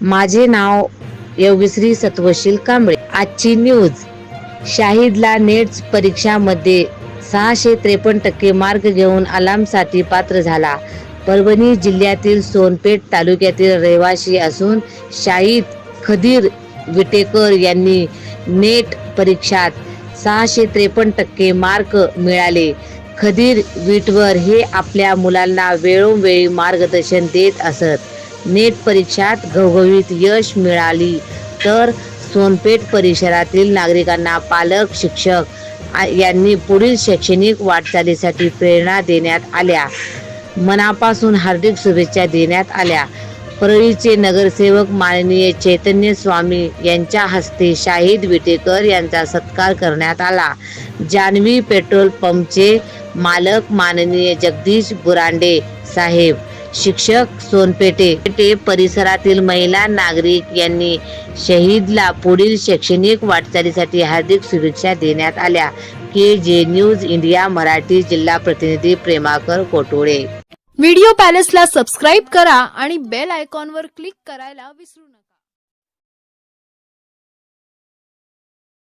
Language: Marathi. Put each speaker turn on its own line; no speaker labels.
माझे नाव योगश्री सत्वशील कांबळे. आजची न्यूज शाहिदला नेट परीक्षामध्ये सहाशे त्रेपन्न टक्के मार्क घेऊन आलामसाठी पात्र झाला. परभणी जिल्ह्यातील सोनपेठ तालुक्यातील रहिवासी असून शाहिद खदीर विटेकर यांनी नेट परीक्षात सहाशे त्रेपन्न टक्के मार्क मिळाले. खदीर विटवर हे आपल्या मुलांना वेळोवेळी मार्गदर्शन देत असत. नेट परीक्षात घवघवीत यश मिळाली. तर सोनपेठ परिसरातील नागरिकांना पालक शिक्षक यांनी पुढील शैक्षणिक वाटचालीसाठी प्रेरणा देण्यात आल्या. मनापासून हार्दिक शुभेच्छा देण्यात आल्या. परळीचे नगरसेवक माननीय चैतन्य स्वामी यांच्या हस्ते शाहिद विटेकर यांचा सत्कार करण्यात आला. जानवी पेट्रोल पंपचे मालक माननीय जगदीश बुरांडे साहेब शिक्षक सोनपेटे पेटे परिसरातील महिला नागरिक यांनी शहीदला पुढील शैक्षणिक वाटचालीसाठी हार्दिक शुभेच्छा देण्यात आल्या. के जे न्यूज इंडिया मराठी जिल्हा प्रतिनिधी प्रेमाकर कोटोळे.
व्हिडिओ पॅलेसला सबस्क्राईब करा आणि बेल आयकॉनवर क्लिक करायला विसरू नका.